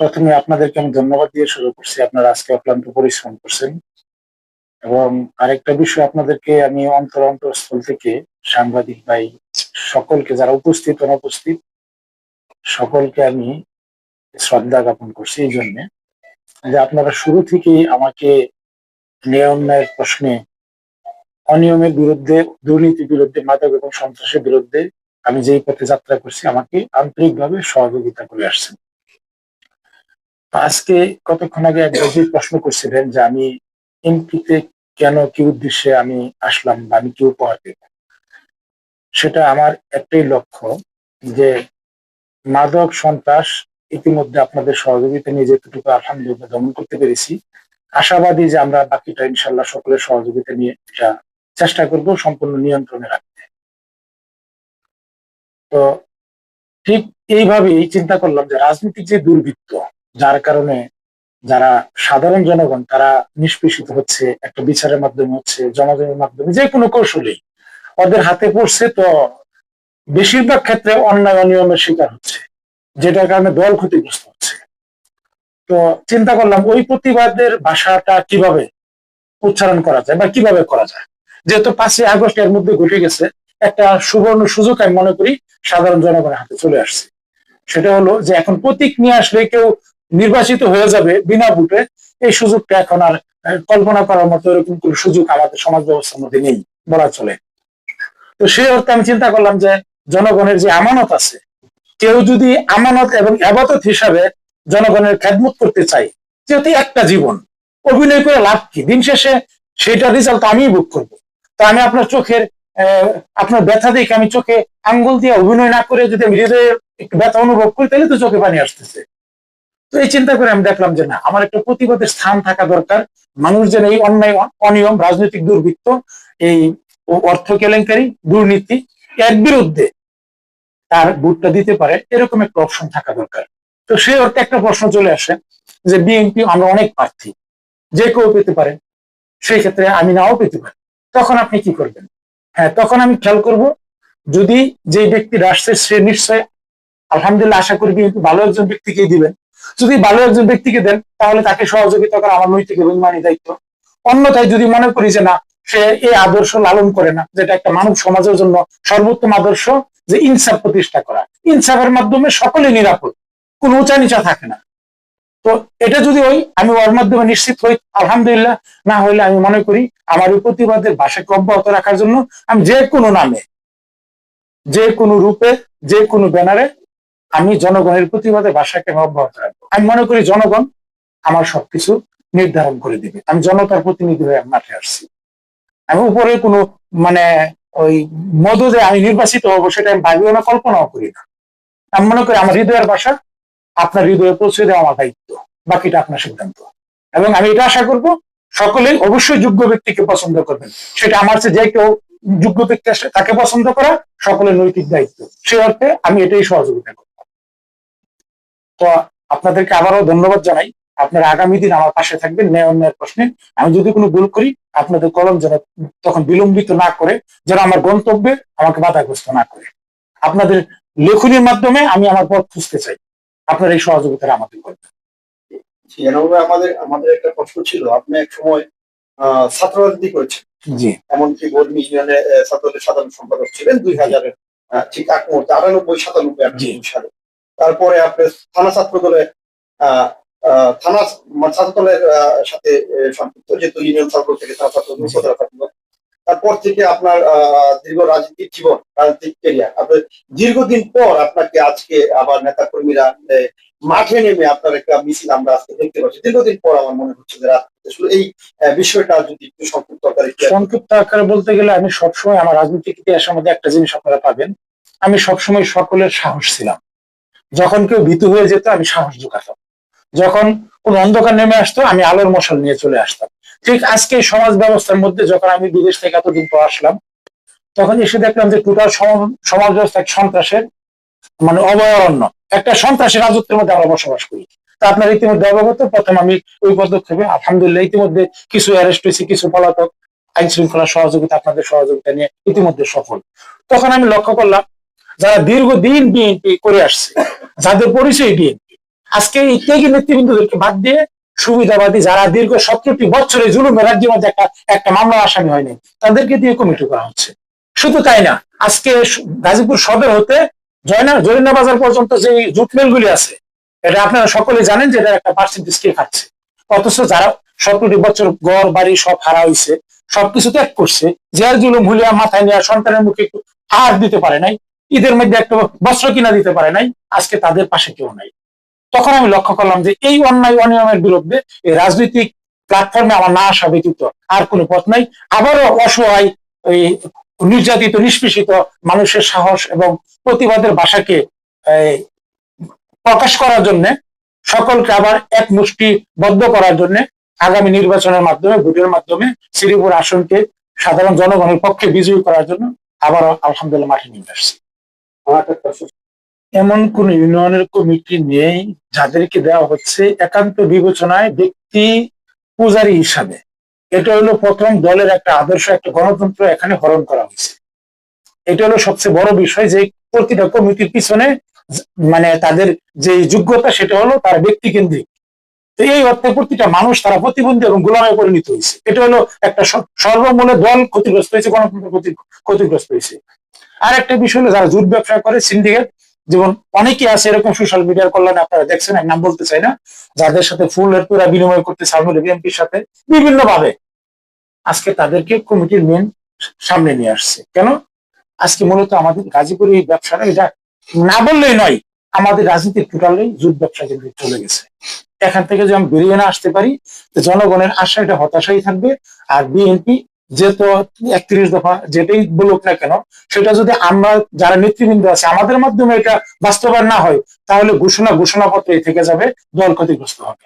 প্রথমে আপনাদেরকে আমি ধন্যবাদ দিয়ে শুরু করছি। আপনারা আজকে অক্লান্ত পরিশ্রম করছেন। এবং আরেকটা বিষয় আপনাদেরকে আমি অন্তর অন্তরস্থল থেকে সাংবাদিক ভাই সকলকে যারা উপস্থিত, অনুপস্থিত, সকলকে আমি শ্রদ্ধা জ্ঞাপন করছি এই জন্যে যে আপনারা শুরু থেকেই আমাকে ন্যায় অন্যায়ের প্রশ্নে, অনিয়মের বিরুদ্ধে, দুর্নীতির বিরুদ্ধে, মাদক এবং সন্ত্রাসের বিরুদ্ধে আমি যেই পথে যাত্রা করছি, আমাকে আন্তরিকভাবে সহযোগিতা করে আসছেন। আজকে কতক্ষণ আগে একবার প্রশ্ন করছিলেন যে আমি এমপিতে কেন, কি উদ্দেশ্যে আমি আসলাম বা আমি কি উপহার দেব সেটা আমার একটাই লক্ষ্য যে মাদক সন্ত্রাস ইতিমধ্যে আপনাদের সহযোগিতা নিয়ে যেটুকু আলহামদুলিল্লাহ দমন করতে পেরেছি। আশাবাদী যে আমরা বাকিটা ইনশাল্লাহ সকলের সহযোগিতা নিয়ে এটা চেষ্টা করব সম্পূর্ণ নিয়ন্ত্রণে রাখতে। তো ঠিক এইভাবেই চিন্তা করলাম যে রাজনীতিক যে দুর্বৃত্ত, যার কারণে যারা সাধারণ জনগণ, তারা নিষ্পেষিত হচ্ছে, একটা বিচারের মাধ্যমে হচ্ছে, জনগণের মাধ্যমে যে কোনো কৌশলেই ওদের হাতে পড়ছে, তো বেশিরভাগ ক্ষেত্রে অন্যায় অনিয়মের শিকার হচ্ছে, যেটার কারণে দল ক্ষতিগ্রস্ত হচ্ছে। তো চিন্তা করলাম ওই প্রতিবাদের ভাষাটা কীভাবে উচ্চারণ করা যায় বা কীভাবে করা যায়? যেহেতু পাঁচই আগস্ট এর মধ্যে ঘটে গেছে, একটা সুবর্ণ সুযোগ আমি মনে করি সাধারণ জনগণের হাতে চলে আসছে। সেটা হলো যে এখন প্রতীক নিয়ে আসলে কেউ নির্বাচিত হয়ে যাবে বিনা ভোটে, এই সুযোগটা এখন আর কল্পনা করার মতো এরকম কোন সুযোগ আমাদের সমাজ ব্যবস্থার মধ্যে নেই বলা চলে। তো সেই অর্থে আমি চিন্তা করলাম যে জনগণের যে আমানত আছে, কেউ যদি আমানত এবং আবাদত হিসাবে জনগণের খেদমত করতে চাই যেহেতু একটা জীবন, অভিনয় করে লাভ কি? দিন শেষে সেটা রেজাল্ট আমিই বুক করব। তো আমি আপনার চোখের আপনার ব্যথা দেখে আমি চোখে আঙ্গুল দিয়ে অভিনয় না করে যদি আমি হৃদয়ে একটু ব্যথা অনুভব করি, তাহলে তো চোখে পানি আসতেছে। তো এই চিন্তা করে আমি দেখলাম যে না, আমার একটা প্রতিবাদের স্থান থাকা দরকার। মানুষ যেন এই অন্যায়, অনিয়ম, রাজনৈতিক দুর্বৃত্ত, এই অর্থ কেলেঙ্কারি, দুর্নীতি এর বিরুদ্ধে তার ভোটটা দিতে পারে, এরকম একটা অপশন থাকা দরকার। তো সেই অর্থে একটা প্রশ্ন চলে আসে যে, বিএনপি আমরা অনেক প্রার্থী, যে কেউ পেতে পারে, সেই ক্ষেত্রে আমি নাও পেতে পারি। তখন আপনি কি করবেন? হ্যাঁ তখন আমি খেয়াল করব, যদি যে ব্যক্তি আসছে সে নিশ্চয়, আলহামদুলিল্লাহ আশা করি বিএনপি ভালো একজন ব্যক্তিকে দিবেন। যদি ভালো একজন ব্যক্তিকে দেন, তাহলে তাকে সহযোগিতা করা আমার নৈতিক এবং মানি দায়িত্ব। অন্যথায় যদি মনে করি যে না, সে এই আদর্শ লালন করে না, যেটা একটা মানব সমাজের জন্য সর্বোত্তম আদর্শ, যে ইনসাফ প্রতিষ্ঠা করা। ইনসাফের মাধ্যমে সকলে নিরাপদ, কোন উঁচা নিচা থাকে না। তো এটা যদি ওই আমি ওর মাধ্যমে নিশ্চিত হই, আলহামদুলিল্লাহ। না হইলে আমি মনে করি, আমার প্রতিবাদের ভাষাকে অব্যাহত রাখার জন্য আমি যে কোনো নামে, যে কোনো রূপে, যে কোনো ব্যানারে আমি জনগণের প্রতিবাদে ভাষাকে আমি অব্যাহত রাখব। আমি মনে করি জনগণ আমার সবকিছু নির্ধারণ করে দিবে। আমি জনতার প্রতিনিধি হয়ে মাঠে আসছি। আমি উপরে কোনো মানে ওই মধু যে আমি নির্বাচিত হব, সেটা আমি ভাবিও না, কল্পনাও করি না। আমি মনে করি আমার হৃদয়ের ভাষা আপনার হৃদয়ে পৌঁছে দেওয়া আমার দায়িত্ব, বাকিটা আপনার সিদ্ধান্ত। এবং আমি এটা আশা করব, সকলেই অবশ্যই যোগ্য ব্যক্তিকে পছন্দ করবেন। সেটা আমার যে কেউ যোগ্য ব্যক্তি আসে তাকে পছন্দ করা সকলের নৈতিক দায়িত্ব। সে অর্থে আমি এটাই সহযোগিতা করব। তো আপনাদেরকে আবারও ধন্যবাদ জানাই। আপনারা আগামী দিন আমার পাশে থাকবেন, ন্যায় অন্যায়ের প্রশ্নে। আমি যদি কোনো ভুল করি, আপনাদের কলম যেন তখন বিলম্বিত না করে, যেন আমার গন্তব্যে আমাকে বাধাগ্রস্ত না করে। আপনাদের লেখনীর মাধ্যমে আমি আমার পথ খুঁজতে চাই। আপনার এই সহযোগিতা আমাদের করবেন আমাদের আমাদের একটা প্রশ্ন ছিল আপনি এক সময় ছাত্র রাজনীতি করেছেন। জি। এমনকি বর্মি ইউনিয়নে ছাত্রদের সাধারণ সম্পাদক ছিলেন দুই হাজারের ঠিক এক মুহূর্তে আটানব্বই সাতানব্বই আটানব্বই সালে। তারপরে আপনি থানা ছাত্র দলে থানা মানে ছাত্র দলের সাথে সম্পৃক্ত যেহেতু ইউনিয়ন সার্কল থেকে থানা ছাত্র তারপর থেকে আপনার দীর্ঘ রাজনীতিক জীবন, রাজনৈতিক কেরিয়ার আপনার দীর্ঘদিন পর আপনাকে আজকে আবার নেতা কর্মীরা মাঠে নেমে আপনার একটা মিছিল আমরা আজকে দেখতে পাচ্ছি। দীর্ঘদিন পর আমার মনে হচ্ছে যে এই বিষয়টা যদি একটু সংক্ষিপ্ত আকারে সংক্ষিপ্ত আকারে বলতে গেলে আমি সবসময় আমার রাজনৈতিক ইতিহাসের মধ্যে একটা জিনিস আপনারা পাবেন। আমি সবসময় সকলের সাহস ছিলাম। যখন কেউ ভীতু হয়ে যেত, আমি সাহস জোগাতাম। যখন কোন অন্ধকার নেমে আসতো, আমি আলোর মশাল নিয়ে চলে আসতাম। ঠিক আজকে সমাজ ব্যবস্থার মধ্যে যখন আমি বিদেশ থেকে এতদিন পর আসলাম, তখন এসে দেখলাম যে টোটাল সমাজ ব্যবস্থা সন্ত্রাসের মানে অভয়ারণ্য। একটা সন্ত্রাসের রাজত্বের মধ্যে আমরা বসবাস করি। তা আপনার ইতিমধ্যে অবগত, প্রথম আমি ওই পদক্ষেপে, আলহামদুলিল্লাহ, ইতিমধ্যে কিছু অ্যারেস্ট হয়েছি, কিছু পলাতক আইন শৃঙ্খলা সহযোগিতা, আপনাদের সহযোগিতা নিয়ে ইতিমধ্যে সফল। তখন আমি লক্ষ্য করলাম, যারা দীর্ঘদিন বিএনপি করে আসছে, যাদের পরিচয় বিএনপি আজকে এই ত্যাগী নেতৃবৃন্দদেরকে বাদ দিয়ে সুবিধাবাদী যারা দীর্ঘ সতেরোটি বছরে জুলুমের রাজ্যের মধ্যে একটা একটা মামলা আসামি হয়নি, তাদেরকে দিয়ে কমিটি করা হচ্ছে। শুধু তাই না, আজকে গাজীপুর সদর হতে জয়না, জরিনা বাজার পর্যন্ত যে জুট মিলগুলি আছে, এটা আপনারা সকলে জানেন যে এটা একটা পার্সেন্টেজ কে খাচ্ছে। অথচ যারা সতেরোটি বছর গড় বাড়ি সব হারা হয়েছে সবকিছু ত্যাগ করছে জেল জুলুম হুলিয়া মাথায় নেওয়া সন্তানের মুখে আর দিতে পারে নাই, ঈদের মধ্যে একটা বস্ত্র কিনা দিতে পারে নাই, আজকে তাদের পাশে কেউ নাই। তখন আমি লক্ষ্য করলাম যে এই অন্যায় অনিয়মের বিরুদ্ধে রাজনৈতিক প্ল্যাটফর্মে আমার না আসা ব্যতীত আর কোনো পথ নাই। আবারও অসহায়, এই নির্যাতিত, নিষ্পেষিত মানুষের সাহস এবং প্রতিবাদের ভাষাকে প্রকাশ করার জন্য, সকলকে আবার এক মুষ্টি বদ্ধ করার জন্য আগামী নির্বাচনের মাধ্যমে, ভোটের মাধ্যমে শ্রীপুর আসনকে সাধারণ জনগণের পক্ষে বিজয়ী করার জন্য আবারও আলহামদুলিল্লাহ মাঠে নিয়ে আসছি। এমন কোন ইউনিয়নের কমিটি নেই যাদেরকে দেওয়া হচ্ছে একান্ত বিবেচনায় ব্যক্তি পূজারী হিসাবে। এটা হলো প্রথম দলের একটা আদর্শ, একটা গণতন্ত্র এখানে হরণ করা হয়েছে। এটা হলো সবচেয়ে বড় বিষয় যে প্রতিটা কমিটির পিছনে মানে তাদের যে যোগ্যতা সেটা হলো তার ব্যক্তি কেন্দ্রিক তো এই অর্থে প্রতিটা মানুষ তারা প্রতিবন্ধী এবং গোলামে পরিণত হয়েছে। এটা হলো একটা সর্বমূলে দল ক্ষতিগ্রস্ত হয়েছে, গণতন্ত্র ক্ষতি- ক্ষতিগ্রস্ত হয়েছে। আর একটা বিষয় হলো যারা জুট ব্যবসা করে সিন্ডিকেট যেমন অনেকে আছে এরকম সোশ্যাল মিডিয়ার কল্যাণে আপনারা দেখছেন নাম বলতে চাই না, যাদের সাথে ফুলের তোরা বিনিময় করতে সামনে বিএনপির সাথে বিভিন্ন ভাবে আজকে তাদেরকে কমিটির মেন সামনে নিয়ে আসছে। কেন? আজকে মূলত আমাদের গাজীপুর এই ব্যবসাটা, এটা না বললেই নয়, আমাদের রাজনীতির টোটালি জুট ব্যবসা কিন্তু চলে গেছে। এখান থেকে যদি আমি বেরিয়ে না আসতে পারি জনগণের আশা, এটা হতাশাই থাকবে, আর বিএনপি যে তো একত্রিশ দফা যেটাই বলুক না কেন, সেটা যদি আমরা যারা নেতৃবৃন্দ আছে, আমাদের মাধ্যমে এটা বাস্তবায়ন না হয়, তাহলে ঘোষণা, ঘোষণাপত্রে থেকে যাবে, দল ক্ষতিগ্রস্ত হবে।